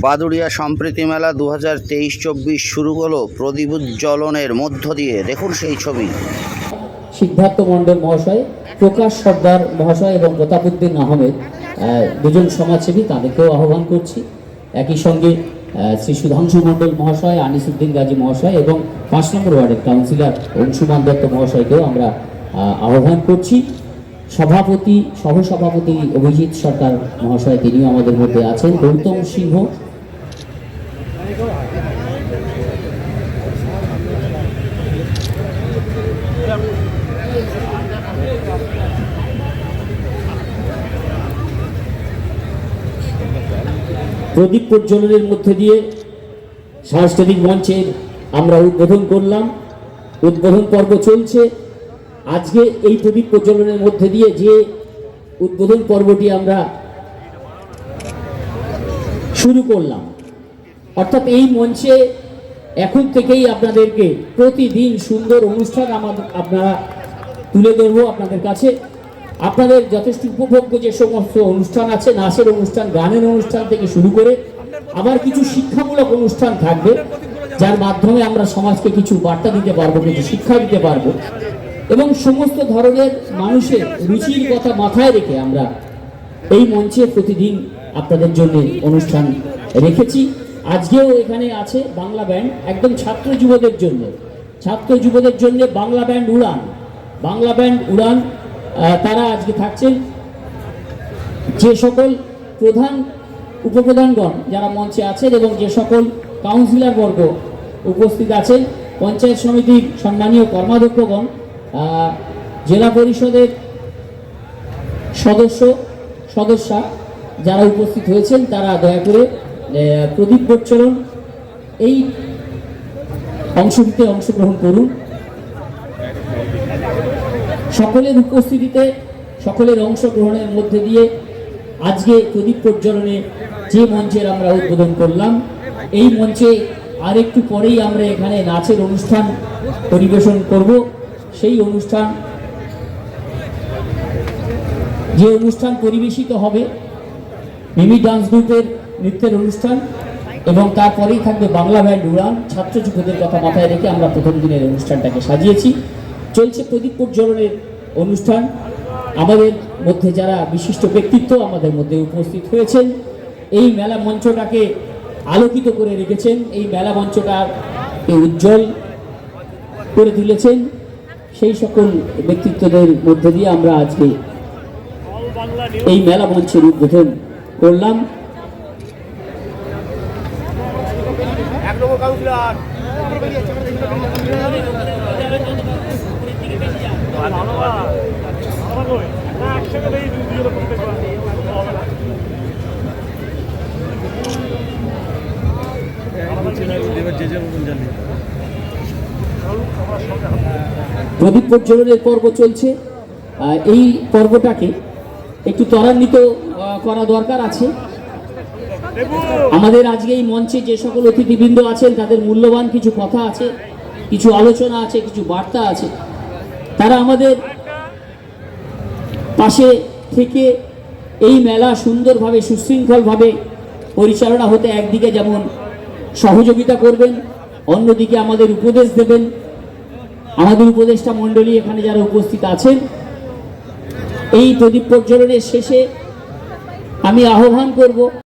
বাদুড়িয়া সম্প্রীতি মেলা দু হাজার তেইশ চব্বিশ শুরু হলো প্রদীপ উজ্জ্বলনের মধ্য দিয়ে। দেখুন সেই ছবি। সিদ্ধার্থ মণ্ডল মহাশয় প্রকাশ সর্দার মহাশয় এবং প্রতাপউদ্দিন আহমেদ আহ, দুজন সমাজসেবী তাদেরকেও আহ্বান করছি। একই সঙ্গে শ্রী সুধাংশু মণ্ডল মহাশয় আনিসুদ্দিন গাজী মহাশয় এবং পাঁচ নম্বর ওয়ার্ডের কাউন্সিলর অংশুমান দত্ত মহাশয়কেও আমরা আহ্বান করছি। সভাপতি, সহসভাপতি অভিজিৎ সরকার মহাশয়, তিনিও আমাদের মধ্যে আছেন। গৌতম সিংহ। প্রদীপ প্রজ্বলনের মধ্যে দিয়ে সাংস্কৃতিক মঞ্চের আমরা উদ্বোধন করলাম। উদ্বোধন পর্ব চলছে। আজকে এই প্রদীপ প্রচলনের মধ্যে দিয়ে যে উদ্বোধন পর্বটি আমরা শুরু করলাম, অর্থাৎ এই মঞ্চে এখন থেকেই আপনাদেরকে প্রতিদিন সুন্দর অনুষ্ঠান আমাদের আপনারা তুলে ধরবো আপনাদের কাছে। আপনাদের যথেষ্ট উপভোগ্য যে সমস্ত অনুষ্ঠান আছে, নাচের অনুষ্ঠান, গানের অনুষ্ঠান থেকে শুরু করে আবার কিছু শিক্ষামূলক অনুষ্ঠান থাকবে, যার মাধ্যমে আমরা সমাজকে কিছু বার্তা দিতে পারব, কিছু শিক্ষা দিতে পারব। এবং সমস্ত ধরনের মানুষের রুচির কথা মাথায় রেখে আমরা এই মঞ্চে প্রতিদিন আপনাদের জন্য অনুষ্ঠান রেখেছি। আজকেও এখানে আছে বাংলা ব্যান্ড, একদম ছাত্র যুবদের জন্য। ছাত্র যুবদের জন্য বাংলা ব্যান্ড উড়ান। বাংলা ব্যান্ড উড়ান তারা আজকে থাকছেন যে সকল প্রধান উপপ্রধানগণ যারা মঞ্চে আছেন এবং যে সকল কাউন্সিলর বর্গ উপস্থিত আছেন, পঞ্চায়েত সমিতির সম্মানীয় কর্মাধ্যক্ষগণ জেলা পরিষদের সদস্য, সদস্যা যারা উপস্থিত হয়েছেন, তারা দয়া করে প্রদীপ প্রচলন এই অংশটিতে অংশগ্রহণ করুন। সকলের উপস্থিতিতে, সকলের অংশগ্রহণের মধ্যে দিয়ে আজকে প্রদীপ প্রজ্বলনে যে মঞ্চের আমরা উদ্বোধন করলাম, এই মঞ্চে আর একটু পরেই আমরা এখানে নাচের অনুষ্ঠান পরিবেশন করব। সেই অনুষ্ঠান, যে অনুষ্ঠান পরিবেশিত হবে, মিমি ডান্স গ্রুপের নৃত্যের অনুষ্ঠান এবং তারপরেই থাকবে বাংলা ব্যান্ড উড়ান। ছাত্র যুবদের কথা মাথায় রেখে আমরা প্রথম দিনের অনুষ্ঠানটাকে সাজিয়েছি। চলছে প্রদীপ প্রজ্বলনের অনুষ্ঠান। আমাদের মধ্যে যারা বিশিষ্ট ব্যক্তিত্ব আমাদের মধ্যে উপস্থিত হয়েছেন। এই মেলা মঞ্চটাকে আলোকিত করে রেখেছেন। এই মেলা মঞ্চটাকে উজ্জ্বল করে তুলেছেন। সেই সকল ব্যক্তিত্বদের মধ্যে দিয়ে আমরা আজকে এই মেলা মঞ্চের উদ্বোধন করলাম। প্রদীপ প্রজ্বলনের পর্ব চলছে। এই পর্বটাকে একটু ত্বরান্বিত করা দরকার আছে। আমাদের আজকে এই মঞ্চে যে সকল অতিথিবৃন্দ আছেন, তাদের মূল্যবান কিছু কথা আছে, কিছু আলোচনা আছে, কিছু বার্তা আছে। তারা আমাদের পাশে থেকে এই মেলা সুন্দরভাবে, সুশৃঙ্খলভাবে পরিচালনা হতে একদিকে যেমন সহযোগিতা করবেন, অন্যদিকে আমাদের উপদেশ দেবেন। আমাদের উপদেষ্টা মন্ডলী এখানে যারা উপস্থিত আছেন এই প্রদীপ প্রজ্বলনের শেষে আমি আহ্বান করব।